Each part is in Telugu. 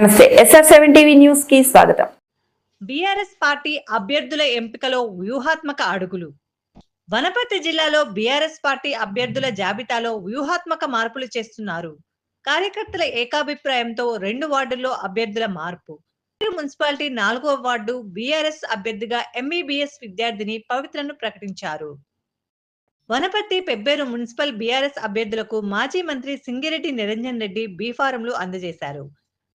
నమస్తే. ఎస్ఆర్ సెవెన్ టీవీ న్యూస్కి స్వాగతం. బీఆర్ఎస్ పార్టీ అభ్యర్థుల ఎంపికలో వ్యూహాత్మక అడుగులు. వనపర్తి జిల్లాలో బీఆర్ఎస్ పార్టీ అభ్యర్థుల జాబితాలో వ్యూహాత్మక మార్పులు చేస్తున్నారు. కార్యకర్తల ఏకాభిప్రాయంతో రెండు వార్డుల్లో అభ్యర్థుల మార్పు. మున్సిపాలిటీ నాలుగో వార్డు బీఆర్ఎస్ అభ్యర్థిగా ఎంబీబీఎస్ విద్యార్థిని పవిత్రను ప్రకటించారు. వనపర్తి పెబ్బేరు మున్సిపల్ బీఆర్ఎస్ అభ్యర్థులకు మాజీ మంత్రి సింగిరెడ్డి నిరంజన్ రెడ్డి బీఫారంలు అందజేశారు.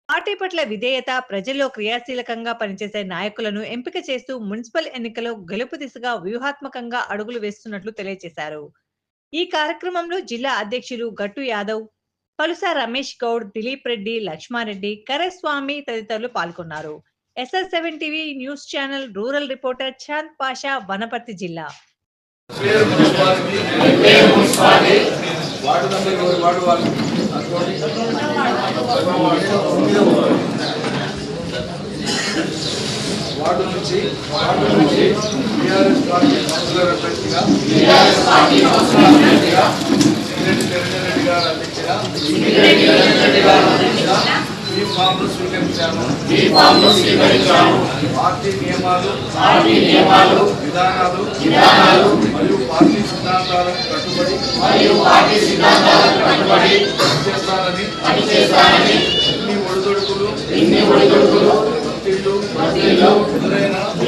పార్టీ పట్ల విధేయత ప్రజల్లో క్రియాశీలకంగా పనిచేసే నాయకులను ఎంపిక చేస్తూ మున్సిపల్ ఎన్నికలో గెలుపు దిశగా వ్యూహాత్మకంగా అడుగులు వేస్తున్నట్లు తెలియజేశారు. ఈ కార్యక్రమంలో జిల్లా అధ్యక్షులు గట్టు యాదవ్ పలుస రమేష్ గౌడ్ దిలీప్ రెడ్డి లక్ష్మారెడ్డి కరేస్వామి తదితరులు పాల్గొన్నారు. SS seven TV news channel rural reporter Chand Pasha Wanaparthy జిల్లా. వార్డు. వార్డు నుంచి వార్డు నుంచి టీఆర్ఎస్ పార్టీ కౌన్సిలర్ అభ్యర్థిగా టీఆర్ఎస్ పార్టీ కౌన్సిలర్ అభ్యర్థిగా సింగిరెడ్డి నిరంజన్ రెడ్డి గారు అందించిన ఈ ఫామ్ను స్వీకరించాను ఈ ఫామ్ను స్వీకరించాను పార్టీ నియమాలు పార్టీ నియమాలు విధానాలు విధానాలు మరియు పార్టీ సిద్ధాంతాలకు కట్టుబడి మరియు పార్టీ సిద్ధాంతాలకు కట్టుబడి పనిచేస్తానని పనిచేస్తానని ఇన్ని ఒడిదొడుకులు ఇన్ని ఒడిదొడుకులు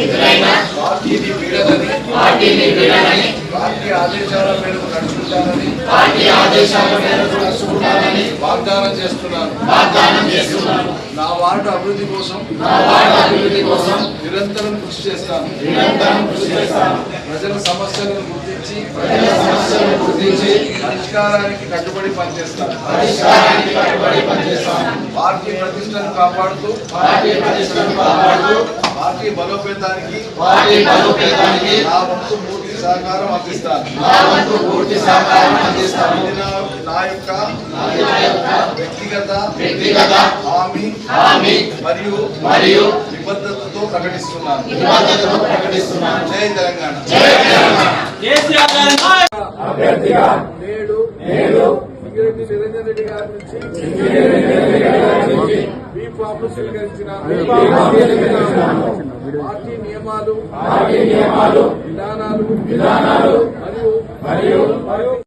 ఎదురైన పార్టీని వీడదని పార్టీని వీడదని పార్టీ ఆదేశాల మేరకు నడుచుకుంటానని పార్టీ ఆదేశాల మేరకు నడుచుకుంటానని వాగ్దానం చేస్తున్నాను. వాగ్దానం చేస్తున్నాను. నా వార్డు అభివృద్ధి కోసం నా వార్డు అభివృద్ధి కోసం నిరంతరం కృషి చేస్తాను. నిరంతరం కృషి చేస్తాను. ప్రజల సమస్యలను గుర్తించి ప్రజల సమస్యలను గుర్తించి పరిష్కారానికి కట్టుబడి పనిచేస్తాను. పరిష్కారానికి కట్టుబడి పనిచేస్తాను. పార్టీ ప్రతిష్టను కాపాడుతూ పార్టీ ప్రతిష్టను కాపాడుతూ పార్టీ బలోపేతానికి పార్టీ బలోపేతానికి నా వంతు పూర్తి సహకారం అందిస్తాను నా వంతు పూర్తి సహకారం అందిస్తాను నా యొక్క వ్యక్తిగత వ్యక్తిగత హామీ హామీ మరియు మరియు నిబద్ధతతో ప్రకటిస్తున్నాను. నిబద్ధతతో ప్రకటిస్తున్నాను. జై తెలంగాణ. అభ్యర్థిగా నేడు నేడు సింగిరెడ్డి నిరంజన్ రెడ్డి గారి నుంచి స్వీకరించిన పార్టీ నియమాలు విధానాలు మరియు మరియు